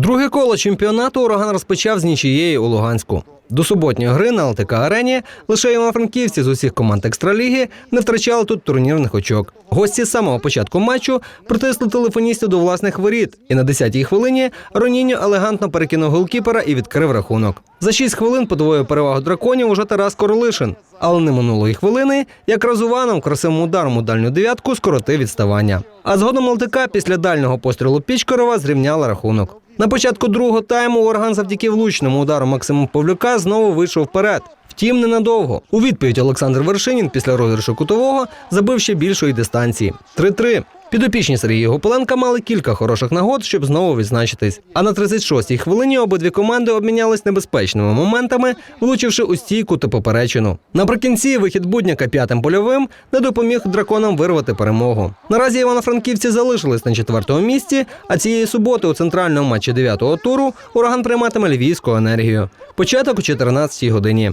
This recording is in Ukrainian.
Друге коло чемпіонату ураган розпочав з нічієї у Луганську. До суботньої гри на ЛТК Арені лише івано-франківці з усіх команд екстраліги не втрачали тут турнірних очок. Гості з самого початку матчу притисли телефоністів до власних воріт, і на 10-й хвилині Роніньо елегантно перекинув голкіпера і відкрив рахунок. За 6 хвилин подвоїв перевагу драконів уже Тарас Королишин. Але не минуло й хвилини, як Разуваном красивим ударом у дальню дев'ятку скоротив відставання. А згодом ЛТК після дальнього пострілу Пічкарова зрівняла рахунок. На початку другого тайму Орган завдяки влучному удару Максима Павлюка знову вийшов вперед. Втім, ненадовго. У відповідь Олександр Вершинін після розіграшу кутового забив ще більшої дистанції 3-3. Підопічні Сергія Гополенка мали кілька хороших нагод, щоб знову відзначитись. А на 36-й хвилині обидві команди обмінялись небезпечними моментами, влучивши у стійку та поперечину. Наприкінці вихід будняка п'ятим польовим не допоміг драконам вирвати перемогу. Наразі івано-франківці залишились на четвертому місці. А цієї суботи у центральному матчі 9-го туру ураган прийматиме львівську енергію. Початок о 14-й годині.